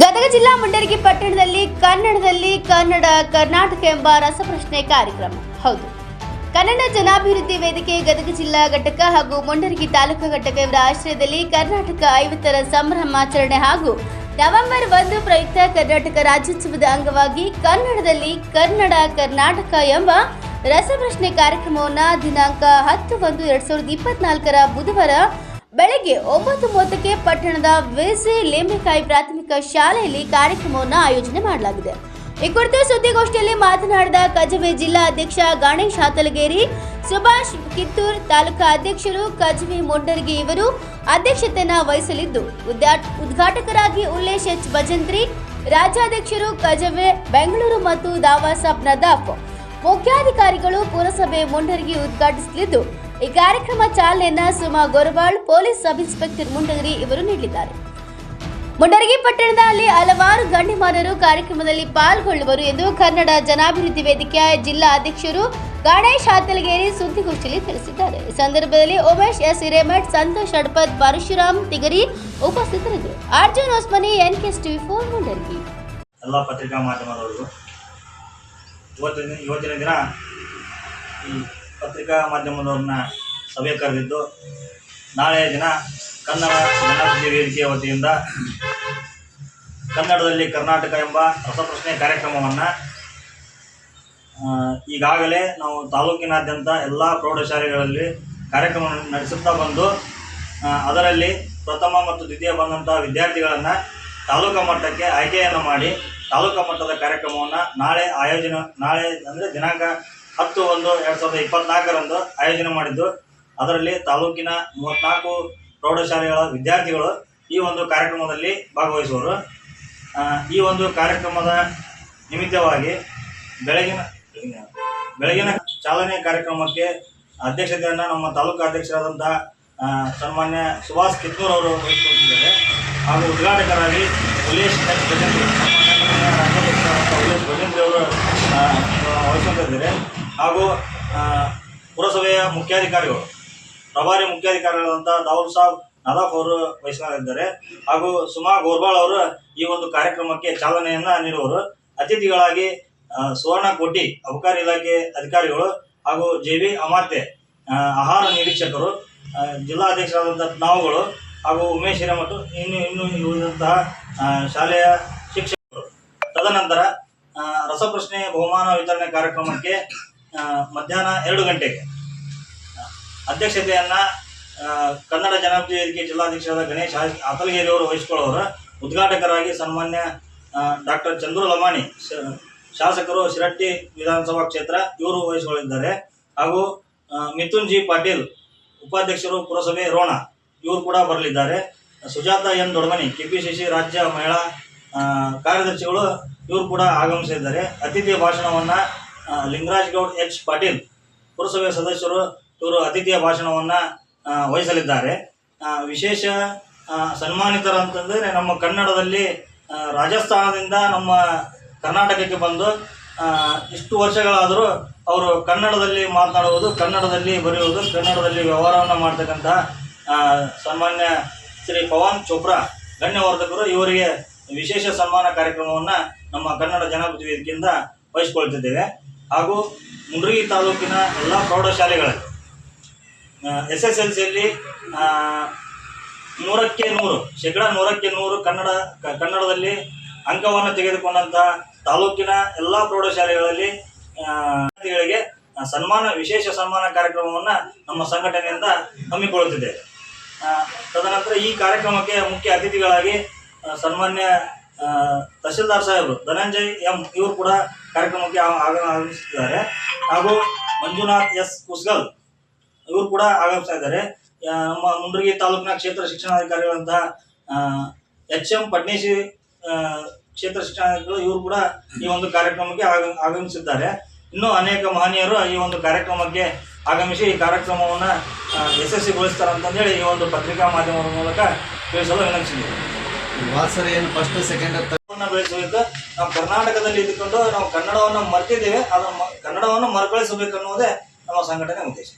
ಗದಗ ಜಿಲ್ಲಾ ಮುಂಡರಗಿ ಪಟ್ಟಣದಲ್ಲಿ ಕನ್ನಡದಲ್ಲಿ ಕನ್ನಡ, ಕರ್ನಾಟಕ ಎಂಬ ರಸಪ್ರಶ್ನೆ ಕಾರ್ಯಕ್ರಮ. ಹೌದು. ಕನ್ನಡ ಜನಾಭಿವೃದ್ಧಿ ವೇದಿಕೆ ಗದಗ ಜಿಲ್ಲಾ ಘಟಕ ಹಾಗೂ ಮುಂಡರಗಿ ತಾಲೂಕು ಘಟಕ ಇವರ ಆಶ್ರಯದಲ್ಲಿ ಕರ್ನಾಟಕ ಐವತ್ತರ ಸಂಭ್ರಮಾಚರಣೆ ಹಾಗೂ ನವೆಂಬರ್ ಒಂದು ಪ್ರಯುಕ್ತ ಕರ್ನಾಟಕ ರಾಜ್ಯೋತ್ಸವದ ಅಂಗವಾಗಿ ಕನ್ನಡದಲ್ಲಿ ಕನ್ನಡ, ಕರ್ನಾಟಕ ಎಂಬ ರಸಪ್ರಶ್ನೆ ಕಾರ್ಯಕ್ರಮವನ್ನು ದಿನಾಂಕ ಹತ್ತು ಒಂದು ಎರಡ್ ಸಾವಿರದ ಇಪ್ಪತ್ನಾಲ್ಕರ ಬುಧವಾರ ಬೆಳಗ್ಗೆ ಒಂಬತ್ತು ಮೂವತ್ತಕ್ಕೆ ಪಟ್ಟಣದ ವಿಸಿ ಲಿಂಬೆಕಾಯಿ ಪ್ರಾಥಮಿಕ ಶಾಲೆಯಲ್ಲಿ ಕಾರ್ಯಕ್ರಮವನ್ನು ಆಯೋಜನೆ ಮಾಡಲಾಗಿದೆ. ಈ ಕುರಿತು ಸುದ್ದಿಗೋಷ್ಠಿಯಲ್ಲಿ ಮಾತನಾಡಿದ ಕಜವೆ ಜಿಲ್ಲಾ ಅಧ್ಯಕ್ಷ ಗಣೇಶ್ ಹಾತಲಗೇರಿ, ಸುಭಾಷ್ ಕಿತ್ತೂರ್ ತಾಲೂಕಾ ಅಧ್ಯಕ್ಷರು ಕಜವೆ ಮೊಂಡರ್ಗಿ ಇವರು ಅಧ್ಯಕ್ಷತೆಯನ್ನು ವಹಿಸಲಿದ್ದು ಉದ್ಘಾಟ್- ಉದ್ಘಾಟಕರಾಗಿ ಉಲ್ಲೇಶ್ ಎಚ್ ಭಜಂತ್ರಿ, ರಾಜ್ಯಾಧ್ಯಕ್ಷರು ಕಜವೆ ಬೆಂಗಳೂರು ಮತ್ತು ದಾವಾಸಾಬ್ ನದಾಫ್ ಮುಖ್ಯಾಧಿಕಾರಿಗಳು ಪುರಸಭೆ ಮುಂಡರಗಿ ಉದ್ಘಾಟಿಸಲಿದ್ದು ಈ ಕಾರ್ಯಕ್ರಮ ಚಾಲನೆಯನ್ನ Suma Gorawal, police sub inspector Mundagiri ಇವರು ನೀಡಿದ್ದಾರೆ. ಮುಂಡರಗಿ ಪಟ್ಟಣದಲ್ಲಿ ಹಲವಾರು ಗಣ್ಯಮಾನರು ಕಾರ್ಯಕ್ರಮದಲ್ಲಿ ಪಾಲ್ಗೊಳ್ಳುವರು ಎಂದು ಕನ್ನಡ ಜನಾಭಿವೃದ್ಧಿ ವೇದಿಕೆಯ ಜಿಲ್ಲಾ ಅಧ್ಯಕ್ಷರು ಗಣೇಶ್ ಹಾತಲಗೇರಿ ಸುದ್ದಿಗೋಷ್ಠಿಯಲ್ಲಿ ತಿಳಿಸಿದ್ದಾರೆ. ಈ ಸಂದರ್ಭದಲ್ಲಿ ಉಮೇಶ್ ಎಸ್. ಹಿರೇಮಠ್, ಸಂತೋಷ್ ಹಡ್ಪದ್ ಪರಶುರಾಮ್ ತಿಗರಿ ಉಪಸ್ಥಿತರಿದ್ದರು. Arjun Hosmani N K TV for Mundaragi ಎಲ್ಲ ಪತ್ರಿಕಾ ಮಾಧ್ಯಮದವರಿಗೂ ಇವತ್ತಿನ ದಿನ ಪತ್ರಿಕಾ ಮಾಧ್ಯಮದವ್ರನ್ನ ಸಭೆ ಕರೆದಿದ್ದು, ನಾಳೆ ದಿನ ಕನ್ನಡ ಜನಾಭಿವೃದ್ಧಿ ವೇದಿಕೆಯ ವತಿಯಿಂದ ಕನ್ನಡದಲ್ಲಿ ಕರ್ನಾಟಕ ಎಂಬ ರಸಪ್ರಶ್ನೆ ಕಾರ್ಯಕ್ರಮವನ್ನು ಈಗಾಗಲೇ ನಾವು ತಾಲೂಕಿನಾದ್ಯಂತ ಎಲ್ಲ ಪ್ರೌಢಶಾಲೆಗಳಲ್ಲಿ ಕಾರ್ಯಕ್ರಮ ನಡೆಸುತ್ತಾ ಬಂದು ಅದರಲ್ಲಿ ಪ್ರಥಮ ಮತ್ತು ದ್ವಿತೀಯ ಬಂದಂಥ ವಿದ್ಯಾರ್ಥಿಗಳನ್ನು ತಾಲೂಕು ಮಟ್ಟಕ್ಕೆ ಆಯ್ಕೆಯನ್ನು ಮಾಡಿ, ತಾಲೂಕು ಮಟ್ಟದ ಕಾರ್ಯಕ್ರಮವನ್ನು ನಾಳೆ ಆಯೋಜನೆ, ನಾಳೆ ಅಂದರೆ ದಿನಾಂಕ ಹತ್ತು ಒಂದು ಎರಡು ಸಾವಿರದ ಇಪ್ಪತ್ನಾಲ್ಕರಂದು ಆಯೋಜನೆ ಮಾಡಿದ್ದು. ಅದರಲ್ಲಿ ತಾಲೂಕಿನ ಮೂವತ್ನಾಲ್ಕು ಪ್ರೌಢಶಾಲೆಗಳ ವಿದ್ಯಾರ್ಥಿಗಳು ಈ ಒಂದು ಕಾರ್ಯಕ್ರಮದಲ್ಲಿ ಭಾಗವಹಿಸುವರು. ಈ ಒಂದು ಕಾರ್ಯಕ್ರಮದ ನಿಮಿತ್ತವಾಗಿ ಬೆಳಗಿನ ಬೆಳಗಿನ- ಚಾಲನೆ ಕಾರ್ಯಕ್ರಮಕ್ಕೆ ಅಧ್ಯಕ್ಷತೆಯನ್ನು ನಮ್ಮ ತಾಲೂಕು ಅಧ್ಯಕ್ಷರಾದಂಥ ಸನ್ಮಾನ್ಯ ಸುಭಾಷ್ ಕಿತ್ತೂರ್ ಅವರು ವಹಿಸಿಕೊಂಡಿದ್ದಾರೆ ಹಾಗೂ ಉದ್ಘಾಟಕರಾಗಿ ಉಲೇಶ್ ಎಚ್ ಗಜೇಂದ್ರ ಅವರು ವಹಿಸಿಕೊಂಡಿದ್ದಾರೆ ಹಾಗೂ ಪುರಸಭೆಯ ಮುಖ್ಯಾಧಿಕಾರಿಗಳು ಪ್ರಭಾರಿ ಮುಖ್ಯಾಧಿಕಾರಿಗಳಾದಂಥ ದಾವೂದ್ ಸಾಬ್ ನದಾಫ್ ಅವರು ವಹಿಸಿಕೊಂಡಿದ್ದಾರೆ ಹಾಗೂ ಸುಮಾ ಗೋರ್ಬಾಳ್ ಅವರು ಈ ಒಂದು ಕಾರ್ಯಕ್ರಮಕ್ಕೆ ಚಾಲನೆಯನ್ನ ನೀಡುವರು. ಅತಿಥಿಗಳಾಗಿ ಸುವರ್ಣ ಕೋಟಿ ಅಬಕಾರಿ ಇಲಾಖೆ ಅಧಿಕಾರಿಗಳು ಹಾಗೂ ಜೆ ಬಿ ಅಮಾತೆ ಆಹಾರ ನಿರೀಕ್ಷಕರು ಜಿಲ್ಲಾ ಜಿಲ್ಲಾಧ್ಯಕ್ಷರಾದಂಥ ನಾವುಗಳು ಹಾಗೂ ಉಮೇಶ್ ಹಿರೇಮಠ ಇನ್ನು ಇನ್ನು ಆ, ಶಾಲೆಯ ಶಿಕ್ಷಕರು. ತದನಂತರ ರಸಪ್ರಶ್ನೆ ಬಹುಮಾನ ವಿತರಣೆ ಕಾರ್ಯಕ್ರಮಕ್ಕೆ ಮಧ್ಯಾಹ್ನ ಎರಡು ಗಂಟೆಗೆ. ಅಧ್ಯಕ್ಷತೆಯನ್ನ ಕನ್ನಡ ಜನಪ್ರಿಯ ವೇದಿಕೆ ಜಿಲ್ಲಾಧ್ಯಕ್ಷರಾದ ಗಣೇಶ್ ಅತಲಗೇರಿಯವರು ವಹಿಸಿಕೊಳ್ಳುವರು ಉದ್ಘಾಟಕರಾಗಿ ಸನ್ಮಾನ್ಯ ಡಾಕ್ಟರ್ ಚಂದ್ರು ಲಮಾಣಿ ಶಾಸಕರು ಶಿರಟ್ಟಿ ವಿಧಾನಸಭಾ ಕ್ಷೇತ್ರ ಇವರು ವಹಿಸಿಕೊಳ್ಳಿದ್ದಾರೆ ಹಾಗೂ ಮಿಥುನ್ ಜಿ ಪಾಟೀಲ್, ಉಪಾಧ್ಯಕ್ಷರು ಪುರಸಭೆ ರೋಣ, ಇವರು ಕೂಡ ಬರಲಿದ್ದಾರೆ. ಸುಜಾತ ಎನ್ ದೊಡ್ಮನಿ, ಕೆಪಿಸಿಸಿ ರಾಜ್ಯ ಮಹಿಳಾ ಕಾರ್ಯದರ್ಶಿಗಳು ಇವರು ಕೂಡ ಆಗಮಿಸಿದ್ದಾರೆ. ಅತಿಥಿ ಭಾಷಣವನ್ನು ಲಿಂಗರಾಜ್ ಗೌಡ್, ಎಚ್. ಪಾಟೀಲ್ ಪುರಸಭೆ ಸದಸ್ಯರು ಇವರು ಅತಿಥಿಯ ಭಾಷಣವನ್ನು ವಹಿಸಲಿದ್ದಾರೆ. ವಿಶೇಷ ಸನ್ಮಾನಿತರಂತಂದರೆ ಸನ್ಮಾನಿತರು ಅಂತಂದರೆ ನಮ್ಮ ಕನ್ನಡದಲ್ಲಿ ರಾಜಸ್ಥಾನದಿಂದ ನಮ್ಮ ಕರ್ನಾಟಕಕ್ಕೆ ಬಂದು ಇಷ್ಟು ವರ್ಷಗಳಾದರೂ ಅವರು ಕನ್ನಡದಲ್ಲಿ ಮಾತನಾಡುವುದು, ಕನ್ನಡದಲ್ಲಿ ಬರೆಯುವುದು, ಕನ್ನಡದಲ್ಲಿ ವ್ಯವಹಾರವನ್ನು ಮಾಡ್ತಕ್ಕಂಥ ಸನ್ಮಾನ್ಯ ಶ್ರೀ ಪವನ್ ಚೋಪ್ರಾ ಗಣ್ಯವರ್ಧಕರು ಇವರಿಗೆ ವಿಶೇಷ ಸನ್ಮಾನ ಕಾರ್ಯಕ್ರಮವನ್ನು ನಮ್ಮ ಕನ್ನಡ ಜನಪ್ರತಿನಿಧಿಯಿಂದ ವಹಿಸಿಕೊಳ್ತಿದ್ದೇವೆ. ಹಾಗೂ ಮುಂಡ್ರಿಗಿ ತಾಲೂಕಿನ ಎಲ್ಲ ಪ್ರೌಢಶಾಲೆಗಳಲ್ಲಿ ಎಸ್ ಎಸ್ ಎಲ್ ಸಿಯಲ್ಲಿ ನೂರಕ್ಕೆ ನೂರು, ಶೇಕಡ ನೂರಕ್ಕೆ ನೂರು ಕನ್ನಡ ಕನ್ನಡದಲ್ಲಿ ಅಂಕವನ್ನು ತೆಗೆದುಕೊಂಡಂಥ ತಾಲೂಕಿನ ಎಲ್ಲ ಪ್ರೌಢಶಾಲೆಗಳಲ್ಲಿ ವಿದ್ಯಾರ್ಥಿಗಳಿಗೆ ಸನ್ಮಾನ, ವಿಶೇಷ ಸನ್ಮಾನ ಕಾರ್ಯಕ್ರಮವನ್ನು ನಮ್ಮ ಸಂಘಟನೆಯಿಂದ ಹಮ್ಮಿಕೊಳ್ಳುತ್ತಿದ್ದೇವೆ. ತದನಂತರ ಈ ಕಾರ್ಯಕ್ರಮಕ್ಕೆ ಮುಖ್ಯ ಅತಿಥಿಗಳಾಗಿ ಸನ್ಮಾನ್ಯ ತಹಶೀಲ್ದಾರ್ ಸಾಹೇಬರು ಧನಂಜಯ್ ಎಂ, ಇವರು ಕೂಡ ಕಾರ್ಯಕ್ರಮಕ್ಕೆ ಆಗಮಿಸುತ್ತಿದ್ದಾರೆ ಹಾಗೂ ಮಂಜುನಾಥ್ ಎಸ್ ಕುಸ್ಗಲ್, ಇವರು ಕೂಡ ಆಗಮಿಸ್ತಾ ಇದ್ದಾರೆ. ನಮ್ಮ ಮುಂಡ್ರಿಗಿ ತಾಲೂಕಿನ ಕ್ಷೇತ್ರ ಶಿಕ್ಷಣಾಧಿಕಾರಿಗಳಂತಹ ಎಚ್ ಎಂ ಪಟ್ನೇಶಿ ಕ್ಷೇತ್ರ ಶಿಕ್ಷಣಾಧಿಕಾರಿಗಳು ಇವರು ಕೂಡ ಈ ಒಂದು ಕಾರ್ಯಕ್ರಮಕ್ಕೆ ಆಗ- ಆಗಮಿಸಿದ್ದಾರೆ. ಇನ್ನೂ ಅನೇಕ ಮಹನೀಯರು ಈ ಒಂದು ಕಾರ್ಯಕ್ರಮಕ್ಕೆ ಆಗಮಿಸಿ ಈ ಕಾರ್ಯಕ್ರಮವನ್ನು ಯಶಸ್ವಿಗೊಳಿಸ್ತಾರೆ ಅಂತಂದೇಳಿ ಈ ಒಂದು ಪತ್ರಿಕಾ ಮಾಧ್ಯಮದ ಮೂಲಕ ತಿಳಿಸಲು ವಿನಂತಿಸಿದ್ದೀವಿ ವಾತ್ಸರ ಏನು ಫಸ್ಟ್ ಸೆಕೆಂಡ್ ಬೆಳೆಸಬೇಕು ನಾವು ಕರ್ನಾಟಕದಲ್ಲಿ ಇದ್ದುಕೊಂಡು ನಾವು ಕನ್ನಡವನ್ನು ಮರ್ತಿದ್ದೇವೆ ಅದನ್ನು ಕನ್ನಡವನ್ನು ಮರುಕಳಿಸಬೇಕು ಅನ್ನೋದೇ ನಮ್ಮ ಸಂಘಟನೆ ಉದ್ದೇಶ.